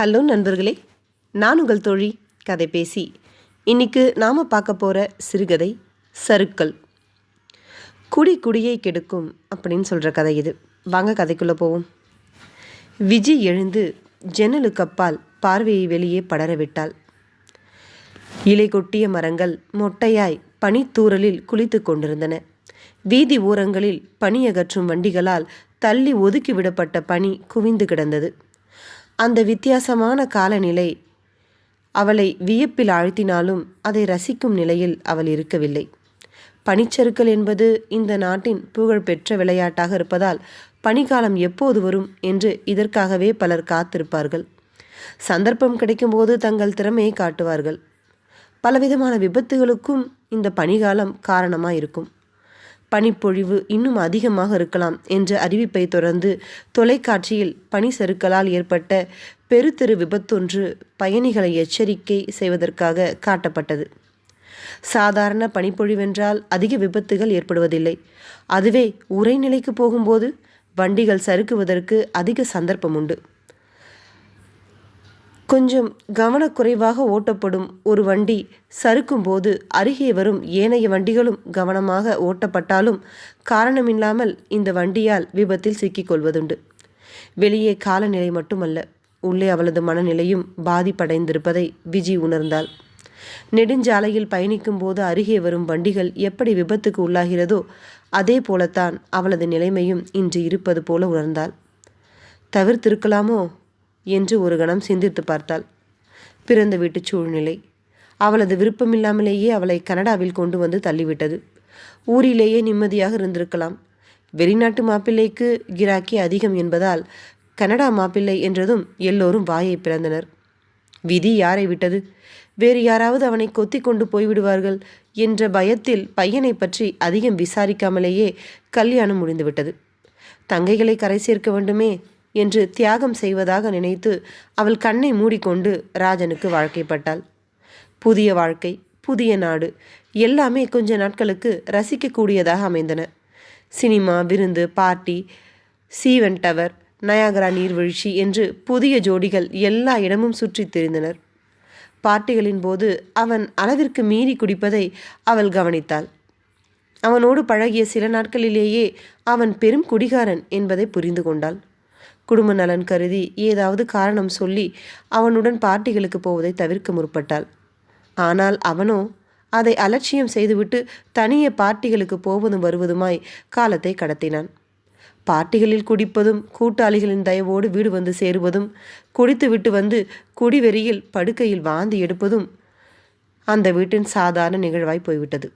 Hello நண்பர்களே நான் உங்கள் தோழி கதை பேசி. இன்னைக்கு நாம் பார்க்க போகிற சிறுகதை சருக்கள். குடி குடியை கெடுக்கும் அப்படின்னு சொல்கிற கதை இது. வாங்க கதைக்குள்ளே போவோம். விஜி எழுந்து ஜன்னலுக்கு அப்பால் பார்வையை வெளியே படர விட்டாள். இலை கொட்டிய மரங்கள் மொட்டையாய் பனித்தூரலில் குளித்து கொண்டிருந்தன. வீதி ஓரங்களில் பனி அகற்றும் வண்டிகளால் தள்ளி ஒதுக்கி விடப்பட்ட பனி குவிந்து கிடந்தது. அந்த வித்தியாசமான காலநிலை அவளை வியப்பில் ஆழ்த்தினாலும் அதை ரசிக்கும் நிலையில் அவள் இருக்கவில்லை. பனிச்சறுக்கல் என்பது இந்த நாட்டின் புகழ்பெற்ற விளையாட்டாக இருப்பதால் பனிக்காலம் எப்போது வரும் என்று இதற்காகவே பலர் காத்திருப்பார்கள். சந்தர்ப்பம் கிடைக்கும்போது தங்கள் திறமையை காட்டுவார்கள். பலவிதமான விபத்துகளுக்கும் இந்த பனிகாலம் காரணமாக இருக்கும் பனிப்பொழிவு இன்னும் அதிகமாக இருக்கலாம் என்ற அறிவிப்பை தொடர்ந்து தொலைக்காட்சியில் பனி சறுக்கலால் ஏற்பட்ட பெருத்தெரு விபத்தொன்று பயணிகளை எச்சரிக்கை செய்வதற்காக காட்டப்பட்டது. சாதாரண பனிப்பொழிவென்றால் அதிக விபத்துகள் ஏற்படுவதில்லை. அதுவே உரைநிலைக்கு போகும்போது வண்டிகள் சறுக்குவதற்கு அதிக சந்தர்ப்பம் உண்டு. கொஞ்சம் கவனக்குறைவாக ஓட்டப்படும் ஒரு வண்டி சறுக்கும்போது அருகே வரும் ஏனைய வண்டிகளும் கவனமாக ஓட்டப்பட்டாலும் காரணமில்லாமல் இந்த வண்டியால் விபத்தில் சிக்கிக்கொள்வதுண்டு. வெளியே காலநிலை மட்டுமல்ல உள்ளே அவளது மனநிலையும் பாதிப்படைந்திருப்பதை விஜி உணர்ந்தாள். நெடுஞ்சாலையில் பயணிக்கும் போது அருகே வரும் வண்டிகள் எப்படி விபத்துக்கு உள்ளாகிறதோ அதே போலத்தான் அவளது நிலைமையும் இன்று இருப்பது போல உணர்ந்தாள். தவிர்த்திருக்கலாமோ? என்று ஒரு கணம் சிந்தித்து பார்த்தாள். பிறந்த வீட்டு சூழ்நிலை. அவளது விருப்பமில்லாமலேயே அவளை கனடாவில் கொண்டு வந்து தள்ளிவிட்டது. ஊரிலேயே நிம்மதியாக இருந்திருக்கலாம். வெளிநாட்டு மாப்பிள்ளைக்கு கிராக்கி அதிகம் என்பதால் கனடா மாப்பிள்ளை என்றதும் எல்லோரும் வாயை பிறந்தனர் விதி யாரை விட்டது? வேறு யாராவது அவனை கொத்தி கொண்டு போய்விடுவார்கள் என்ற பயத்தில் பையனை பற்றி அதிகம் விசாரிக்காமலேயே கல்யாணம் முடிந்துவிட்டது. தங்கைகளை கரை சேர்க்க வேண்டுமே? என்று தியாகம் செய்வதாக நினைத்து அவள் கண்ணை மூடிக்கொண்டு ராஜனுக்கு வாழ்க்கைப்பட்டாள். புதிய வாழ்க்கை புதிய நாடு எல்லாமே கொஞ்ச நாட்களுக்கு ரசிக்கக்கூடியதாக அமைந்தன. சினிமா விருந்து பார்ட்டி சீவன் டவர் நயாகரா நீர்வீழ்ச்சி என்று புதிய ஜோடிகள் எல்லா இடமும் சுற்றித் திரிந்தனர். பார்ட்டிகளின் போது அவன் அளவிற்கு மீறி குடிப்பதை அவள் கவனித்தாள். அவனோடு பழகிய சில நாட்களிலேயே அவன் பெரும் குடிகாரன் என்பதை புரிந்து கொண்டாள். குடும்ப நலன் கருதி ஏதாவது காரணம் சொல்லி அவனுடன் பார்ட்டிகளுக்கு போவதை தவிர்க்க முற்பட்டாள். ஆனால் அவனோ அதை அலட்சியம் செய்துவிட்டு தனியே பார்ட்டிகளுக்கு போவதும் வருவதுமாய் காலத்தை கடத்தினான். பார்ட்டிகளில் குடிப்பதும் கூட்டாளிகளின் தயவோடு வீடு வந்து சேருவதும் குடித்துவிட்டு வந்து குடிவெறியில் படுக்கையில் வாந்தி எடுப்பதும் அந்த வீட்டின் சாதாரண நிகழ்வாய் போய்விட்டது.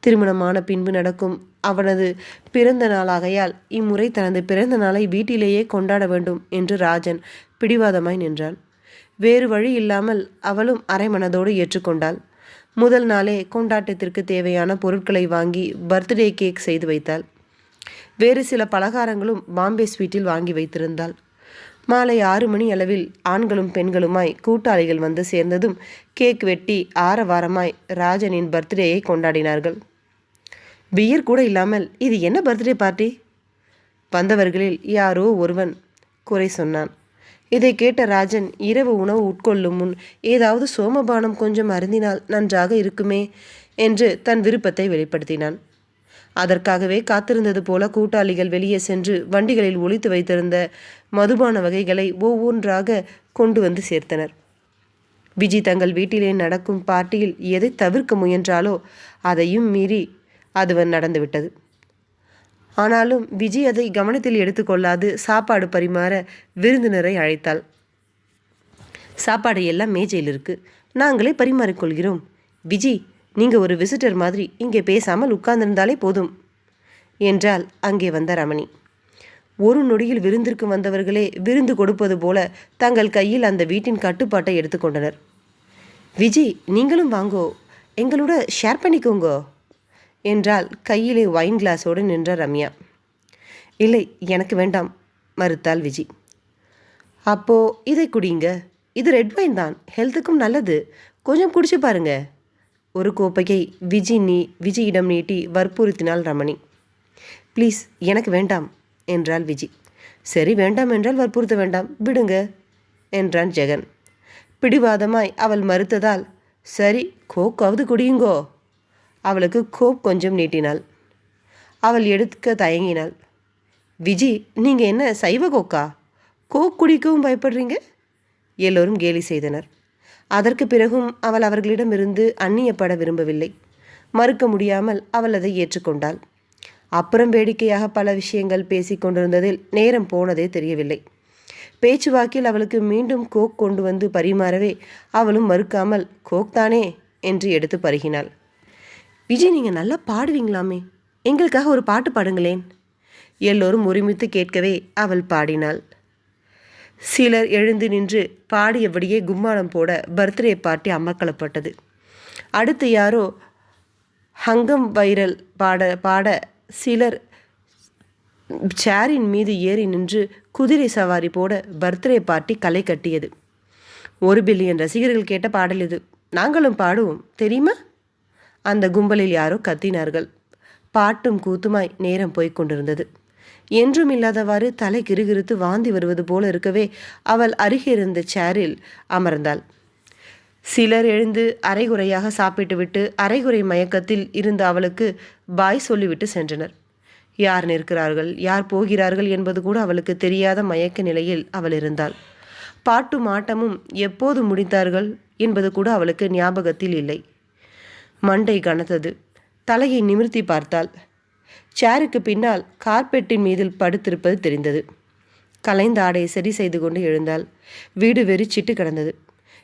திருமணமான பின்பு நடக்கும். அவனது பிறந்த நாளாகையால் இம்முறை தனது பிறந்த நாளை வீட்டிலேயே கொண்டாட வேண்டும் என்று ராஜன் பிடிவாதமாய் நின்றான். வேறு வழி இல்லாமல் அவளும் அரைமனதோடு ஏற்றுக்கொண்டாள். முதல் நாளே கொண்டாட்டத்திற்கு தேவையான பொருட்களை வாங்கி பர்த்டே கேக் செய்து வைத்தாள். வேறு சில பலகாரங்களும் பாம்பே ஸ்வீட்டில் வாங்கி வைத்திருந்தாள். மாலை ஆறு மணி அளவில் ஆண்களும் பெண்களுமாய் கூட்டாளிகள் வந்து சேர்ந்ததும் கேக் வெட்டி ஆரவாரமாய் ராஜனின் பர்த்டேயை கொண்டாடினார்கள். பியர் கூட இல்லாமல் இது என்ன பர்த்டே பார்ட்டி? வந்தவர்களில் யாரோ ஒருவன் குறை சொன்னான். இதை கேட்ட ராஜன் இரவு உணவு உட்கொள்ளும் முன் ஏதாவது சோமபானம் கொஞ்சம் அருந்தினால் நன்றாக இருக்குமே? என்று தன் விருப்பத்தை வெளிப்படுத்தினான். அதற்காகவே காத்திருந்தது போல கூட்டாளிகள் வெளியே சென்று வண்டிகளில் ஒளித்து வைத்திருந்த மதுபான வகைகளை ஒவ்வொன்றாக கொண்டு வந்து சேர்த்தனர். விஜி தங்கள் வீட்டிலே நடக்கும் பார்ட்டியில் எதை தவிர்க்க முயன்றாலோ அதையும் மீறி அது நடந்துவிட்டது ஆனாலும் விஜய் அதை கவனத்தில் எடுத்துக்கொள்ளாது சாப்பாடு பரிமாற விருந்தினரை அழைத்தாள். சாப்பாடு எல்லாம் மேஜையில் இருக்கு. நாங்களே பரிமாறிக்கொள்கிறோம் விஜி நீங்கள் ஒரு விசிட்டர் மாதிரி இங்கே பேசாமல் உட்கார்ந்திருந்தாலே போதும் என்றால் அங்கே வந்த ரமணி. ஒரு நொடியில் விருந்திற்கு வந்தவர்களே விருந்து கொடுப்பது போல தங்கள் கையில் அந்த வீட்டின் கட்டுப்பாட்டை எடுத்துக்கொண்டனர் விஜி நீங்களும் வாங்கோ. எங்களோட ஷேர் பண்ணிக்கோங்கோ. என்றால் கையிலே ஒயின் கிளாஸோடு நின்ற ரம்யா. இல்லை எனக்கு வேண்டாம் மறுத்தாள் விஜி. அப்போ இதை குடிங்க. இது ரெட் வைன் தான். ஹெல்த்துக்கும் நல்லது. கொஞ்சம் குடிச்சு பாருங்க. ஒரு கோப்பையை விஜி நீ விஜியிடம் நீட்டி வற்புறுத்தினாள் ரமணி. ப்ளீஸ் எனக்கு வேண்டாம் என்றாள் விஜி. சரி வேண்டாம் என்றால் வற்புறுத்த வேண்டாம். விடுங்க என்றான் ஜெகன். பிடிவாதமாய் அவள் மறுத்ததால் சரி கோக்காவது குடியுங்கோ. அவளுக்கு கோக் கொஞ்சம் நீட்டினாள். அவள் எடுக்க தயங்கினாள். விஜி நீங்கள் என்ன சைவ கோக்கா? கோக் குடிக்கவும் பயப்படுறீங்க? எல்லோரும் கேலி செய்தனர். அதற்கு பிறகும் அவள் அவர்களிடமிருந்து அந்நியப்பட விரும்பவில்லை. மறுக்க முடியாமல் அவள் அதை ஏற்றுக்கொண்டாள். அப்புறம் வேடிக்கையாக பல விஷயங்கள் பேசிக்கொண்டிருந்ததில் நேரம் போனதே தெரியவில்லை. பேச்சுவாக்கில் அவளுக்கு மீண்டும் கோக் கொண்டு வந்து பரிமாறவே அவளும் மறுக்காமல் கோக் தானே? என்று எடுத்து பருகினாள். விஜய் நீங்கள் நல்லா பாடுவீங்களாமே. எங்களுக்காக ஒரு பாட்டு பாடுங்களேன். எல்லோரும் ஒருமித்து கேட்கவே அவள் பாடினாள். சிலர் எழுந்து நின்று பாடியபடியே கும்மாளம் போட பர்த்டே பார்ட்டி அமர்க்களப்பட்டது அடுத்து யாரோ ஹங்கம் வைரல் பாட பாட சிலர் சேரின் மீது ஏறி நின்று குதிரை சவாரி போட பர்த்டே பார்ட்டி களை கட்டியது. ஒரு பில்லியன் ரசிகர்கள் கேட்ட பாடல் இது. நாங்களும் பாடுவோம் தெரியுமா? அந்த கும்பலில் யாரோ கத்தினார்கள். பாட்டும் கூத்துமாய் நேரம் போய்க் கொண்டிருந்தது. என்றும் இல்லாதவாறு தலை கிறுகிறுத்து வாந்தி வருவது போல இருக்கவே அவள் அருகே இருந்த சேரில் அமர்ந்தாள். சிலர் எழுந்து அரைகுறையாக சாப்பிட்டுவிட்டு அரைகுறை மயக்கத்தில் இருந்த அவளுக்கு பாய் சொல்லிவிட்டு சென்றனர். யார் நிற்கிறார்கள் யார் போகிறார்கள் என்பது கூட அவளுக்கு தெரியாத மயக்க நிலையில் அவள் இருந்தாள். பாட்டும் ஆட்டமும் எப்போது முடித்தார்கள் என்பது கூட அவளுக்கு ஞாபகத்தில் இல்லை. மண்டை கனத்தது. தலையை நிமிர்த்தி பார்த்தாள். சேருக்கு பின்னால் கார்பெட்டின் மீதில் படுத்திருப்பது தெரிந்தது. கலைந்த ஆடையை சரி செய்து கொண்டு எழுந்தாள். வீடு வெறிச்சிட்டு கிடந்தது.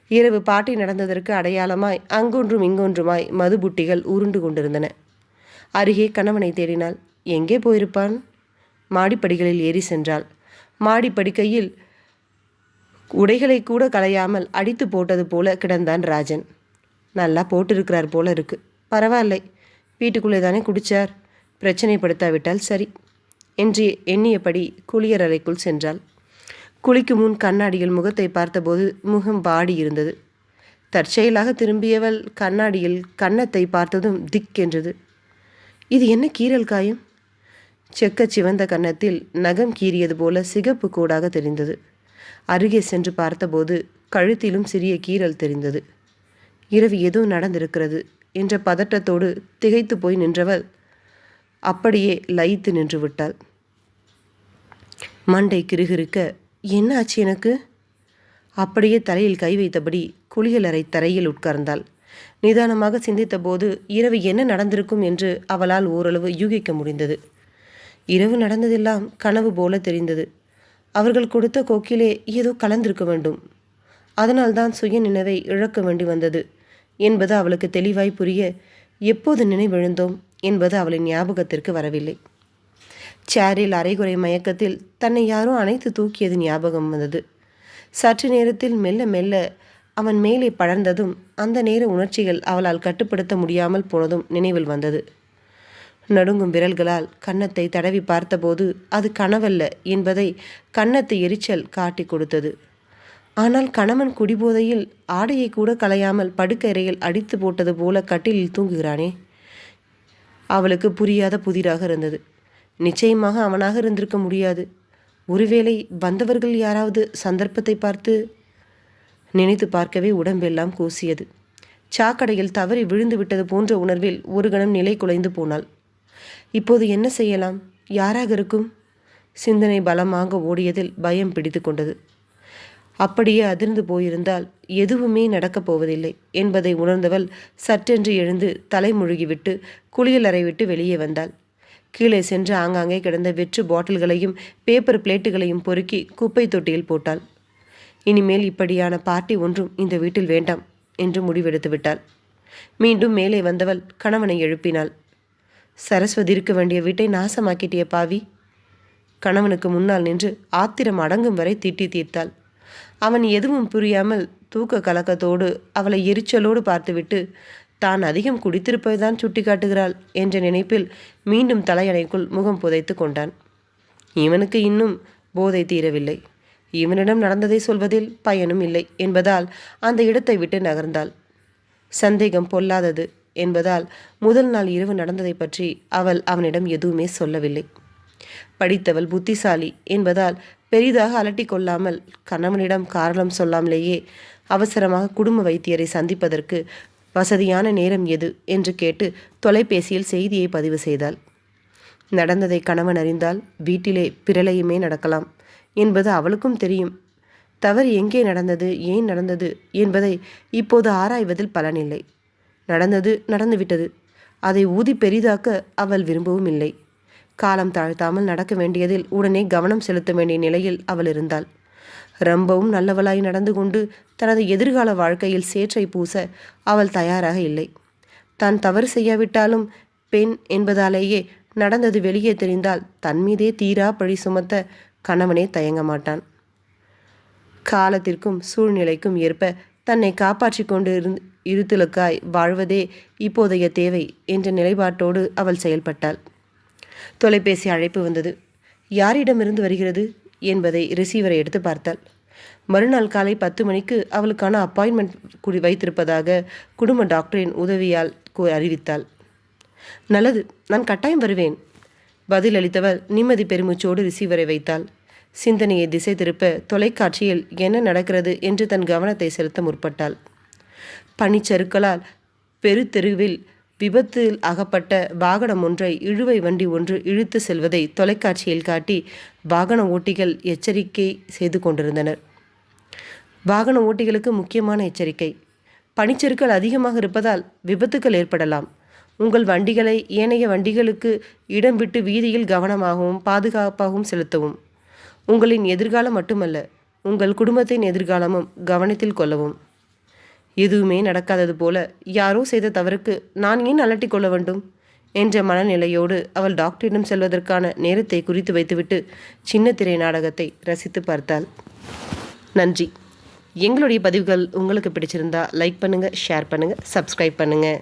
இரவு பாட்டி நடந்ததற்கு அடையாளமாய் அங்கொன்றும் இங்கொன்றுமாய் மதுபுட்டிகள் உருண்டு கொண்டிருந்தன. அருகே கணவனை தேடினாள். எங்கே போயிருப்பான்? மாடிப்படிகளில் ஏறி சென்றாள். மாடிப்படிக்கையில் உடைகளை கூட களையாமல் அடித்து போட்டது போல கிடந்தான் ராஜன். நல்லா போட்டிருக்கிறார் போல இருக்கு. பரவாயில்லை. வீட்டுக்குள்ளே தானே குடித்தார் பிரச்சனைப்படுத்தாவிட்டால் சரி. என்று எண்ணியபடி குளியர் அறைக்குள் சென்றாள். குளிக்கும் முன் கண்ணாடியில் முகத்தை பார்த்தபோது முகம் பாடி இருந்தது. தற்செயலாக திரும்பியவள் கண்ணாடியில் கன்னத்தை பார்த்ததும் திக் என்றது. இது என்ன கீறல் காயம்? செக்கச் சிவந்த கன்னத்தில் நகம் கீறியது போல சிகப்பு கூடாக தெரிந்தது. அருகே சென்று பார்த்தபோது கழுத்திலும் சிறிய கீறல் தெரிந்தது. இரவு ஏதோ நடந்திருக்கிறது என்ற பதட்டத்தோடு திகைத்து போய் நின்றவள் அப்படியே லயித்து நின்று விட்டாள். மண்டை கிருகிருக்க என்ன ஆச்சு எனக்கு? அப்படியே தலையில் கை வைத்தபடி குளியலறை தரையில் உட்கார்ந்தாள். நிதானமாக சிந்தித்தபோது இரவு என்ன நடந்திருக்கும் என்று அவளால் ஓரளவு யூகிக்க முடிந்தது. இரவு நடந்ததெல்லாம் கனவு போல தெரிந்தது. அவர்கள் கொடுத்த கோக்கிலே ஏதோ கலந்திருக்க வேண்டும். அதனால்தான் சுய நினைவை இழக்க வேண்டி வந்தது என்பது அவளுக்கு தெளிவாய் புரிய எப்போது நினைவெழுந்தோம்? என்பது அவளின் ஞாபகத்திற்கு வரவில்லை. சேரில் அரைகுறை மயக்கத்தில் தன்னை யாரோ அணைத்து தூக்கியது ஞாபகம் வந்தது. சற்று நேரத்தில் மெல்ல மெல்ல அவன் மேலே படர்ந்ததும் அந்த நேர உணர்ச்சிகள் அவளால் கட்டுப்படுத்த முடியாமல் போனதும் நினைவில் வந்தது. நடுங்கும் விரல்களால் கன்னத்தை தடவி பார்த்தபோது அது கனவல்ல என்பதை கன்னத்து எரிச்சல் காட்டி கொடுத்தது. ஆனால் கணவன் குடிபோதையில் ஆடையை கூட களையாமல் படுக்கறையில் அடித்து போட்டது போல கட்டிலில் தூங்குகிறானே. அவளுக்கு புரியாத புதிராக இருந்தது. நிச்சயமாக அவனாக இருந்திருக்க முடியாது. ஒருவேளை வந்தவர்கள் யாராவது சந்தர்ப்பத்தை பார்த்து நினைத்து பார்க்கவே உடம்பெல்லாம் கூசியது. சாக்கடையில் தவறி விழுந்து விட்டது போன்ற உணர்வில் ஒரு கணம் நிலை குலைந்து போனாள். இப்போது என்ன செய்யலாம்? யாராக இருக்கும்? சிந்தனை பலமாக ஓடியதில் பயம் பிடித்து கொண்டது. அப்படியே அதிர்ந்து போயிருந்தால் எதுவுமே நடக்கப் போவதில்லை என்பதை உணர்ந்தவள் சற்றென்று எழுந்து தலைமுழுகிவிட்டு குளியலறை விட்டு வெளியே வந்தாள். கீழே சென்று ஆங்காங்கே கிடந்த வெற்று பாட்டில்களையும் பேப்பர் பிளேட்டுகளையும் பொறுக்கி குப்பை தொட்டியில் போட்டாள். இனிமேல் இப்படியான பார்ட்டி ஒன்றும் இந்த வீட்டில் வேண்டாம் என்று முடிவெடுத்து விட்டாள். மீண்டும் மேலே வந்தவள் கணவனை எழுப்பினாள். சரஸ்வதி இருக்க வேண்டிய வீட்டை நாசமாக்கிட்டிய பாவி. கணவனுக்கு முன்னால் நின்று ஆத்திரம் அடங்கும் வரை திட்டி தீர்த்தாள். அவன் எதுவும் புரியாமல் தூக்க கலக்கத்தோடு அவளை எரிச்சலோடு பார்த்துவிட்டு தான் அதிகம் குடித்திருப்பதுதான் சுட்டிக்காட்டுகிறாள் என்ற நினைப்பில் மீண்டும் தலையணைக்குள் முகம் புதைத்து கொண்டான். இவனுக்கு இன்னும் போதை தீரவில்லை. இவனிடம் நடந்ததை சொல்வதில் பயனும் இல்லை என்பதால் அந்த இடத்தை விட்டு நகர்ந்தாள். சந்தேகம் பொல்லாதது என்பதால் முதல் நாள் இரவு நடந்ததை பற்றி அவள் அவனிடம் எதுவுமே சொல்லவில்லை. படித்தவள் புத்திசாலி என்பதால் பெரிதாக அலட்டி கொள்ளாமல் கணவனிடம் காரணம் சொல்லாமலேயே அவசரமாக குடும்ப வைத்தியரை சந்திப்பதற்கு வசதியான நேரம் எது என்று கேட்டு தொலைபேசியில் செய்தியை பதிவு செய்தாள். நடந்ததை கணவன் அறிந்தால் வீட்டிலே பிரளயமே நடக்கலாம் என்பது அவளுக்கும் தெரியும். தவறு எங்கே நடந்தது ஏன் நடந்தது என்பதை இப்போது ஆராய்வதில் பலனில்லை நடந்தது நடந்துவிட்டது. அதை ஊதி பெரிதாக்க அவள் விரும்பவும் இல்லை. காலம் தாழ்த்தாமல் நடக்க வேண்டியதில் உடனே கவனம் செலுத்த வேண்டிய நிலையில் அவள் இருந்தாள். ரொம்பவும் நல்லவளாய் நடந்து கொண்டு தனது எதிர்கால வாழ்க்கையில் சேற்றை பூச அவள் தயாராக இல்லை. தான் தவறு செய்யாவிட்டாலும் பெண் என்பதாலேயே நடந்தது வெளியே தெரிந்தால் தன் மீதே தீரா பழி சுமத்த கணவனே தயங்க மாட்டான். காலத்திற்கும் சூழ்நிலைக்கும் ஏற்ப தன்னை காப்பாற்றி கொண்டு இருந் இருத்தலுக்காய் வாழ்வதே இப்போதைய தேவை என்ற நிலைப்பாட்டோடு அவள் செயல்பட்டாள். தொலைபேசி அழைப்பு வந்தது. யாரிடமிருந்து வருகிறது என்பதை ரிசீவரை எடுத்து பார்த்தாள். மறுநாள் காலை பத்து மணிக்கு அவளுக்கான அப்பாயின்மெண்ட் குடி வைத்திருப்பதாக குடும்ப டாக்டரின் உதவியால் அறிவித்தாள். நல்லது நான் கட்டாயம் வருவேன். பதில் அளித்தவள் நிம்மதி பெருமூச்சோடு ரிசீவரை வைத்தாள். சிந்தனையை திசை திருப்ப தொலைக்காட்சியில் என்ன நடக்கிறது என்று தன் கவனத்தை செலுத்த முற்பட்டாள். பனிச்சறுக்களால் பெருத்தெருவில் விபத்தில் அகப்பட்ட வாகனம் ஒன்றை இழுவை வண்டி ஒன்று இழுத்து செல்வதை தொலைக்காட்சியில் காட்டி வாகன ஓட்டிகள் எச்சரிக்கை செய்து கொண்டிருந்தனர். வாகன ஓட்டிகளுக்கு முக்கியமான எச்சரிக்கை பனிச்சறுக்கள் அதிகமாக இருப்பதால் விபத்துக்கள் ஏற்படலாம். உங்கள் வண்டிகளை ஏனைய வண்டிகளுக்கு இடம் விட்டு வீதியில் கவனமாகவும் பாதுகாப்பாகவும் செலுத்தவும். உங்களின் எதிர்காலம் மட்டுமல்ல உங்கள் குடும்பத்தின் எதிர்காலமும் கவனத்தில் கொள்ளவும். எதுவுமே நடக்காதது போல யாரோ செய்த தவறுக்கு நான் ஏன் அலட்டிக் கொள்ள வேண்டும்? என்ற மனநிலையோடு அவள் டாக்டரிடம் செல்வதற்கான நேரத்தை குறித்து வைத்துவிட்டு சின்ன திரை நாடகத்தை ரசித்து பார்த்தாள். நன்றி. எங்களுடைய பதிவுகள் உங்களுக்கு பிடிச்சிருந்தா லைக் பண்ணுங்கள் ஷேர் பண்ணுங்கள் சப்ஸ்கிரைப் பண்ணுங்கள்